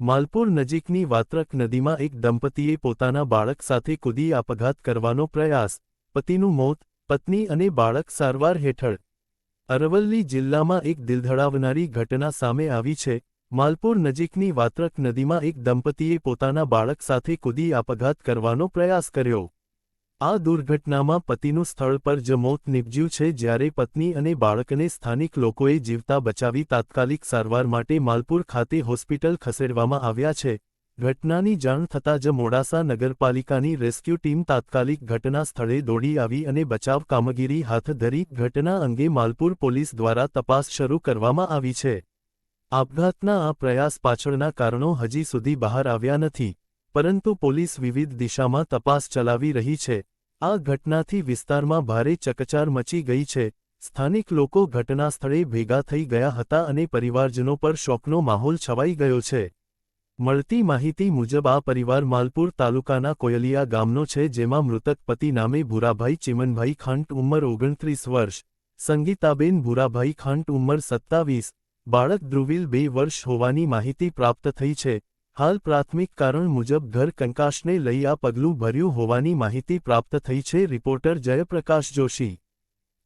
માલપુર નજીકની વાત્રક નદીમાં એક દંપતીએ પોતાના બાળક સાથે કૂદી આપઘાત કરવાનો પ્રયાસ, પતિનું મોત, પત્ની અને બાળક સારવાર હેઠળ. અરવલ્લી જિલ્લામાં એક દિલધડાવનારી ઘટના સામે આવી છે. માલપુર નજીકની વાત્રક નદીમાં એક દંપતીએ પોતાના બાળક સાથે કૂદી આપઘાત કરવાનો પ્રયાસ કર્યો. આ દુર્ઘટનામાં પતિનું સ્થળ પર જ મોત નિપજ્યું છે જ્યારે પત્ની અને બાળકને સ્થાનિક લોકોએ જીવતા બચાવી તાત્કાલિક સારવાર માટે માલપુર ખાતે હોસ્પિટલ ખસેડવામાં આવ્યા છે. ઘટનાની જાણ થતાં જ મોડાસા નગરપાલિકાની રેસ્ક્યુ ટીમ તાત્કાલિક ઘટના સ્થળે દોડી આવી અને બચાવ કામગીરી હાથ ધરી ઘટના અંગે માલપુર પોલીસ દ્વારા તપાસ શરૂ કરવામાં આવી છે. આપઘાતના આ પ્રયાસ પાછળના કારણો હજી સુધી બહાર આવ્યા નથી. પરંતુ પોલીસ વિવિધ દિશામાં તપાસ ચલાવી રહી છે. આ ઘટનાથી વિસ્તારમાં ભારે ચકચાર મચી ગઈ છે. સ્થાનિક લોકો ઘટના સ્થળે ભેગા થઈ ગયા હતા અને પરિવારજનો પર શોકનો માહોલ છવાઈ ગયો છે. મળતી માહિતી મુજબ આ પરિવાર માલપુર તાલુકાના કોયલિયા ગામનો છે જેમાં મૃતક પતિ નામે ભૂરાભાઈ ચિમનભાઈ ખાંટ ઉંમર ઓગણત્રીસ વર્ષ, સંગીતાબેન ભૂરાભાઈ ખાંટ ઉંમર સત્તાવીસ, બાળક ધ્રુવિલ બે વર્ષ હોવાની માહિતી પ્રાપ્ત થઈ છે. હાલ પ્રાથમિક કારણ મુજબ ઘર કંકાશને લઈ આ પગલું ભર્યું હોવાની માહિતી પ્રાપ્ત થઈ છે રિપોર્ટર જયપ્રકાશ જોશી.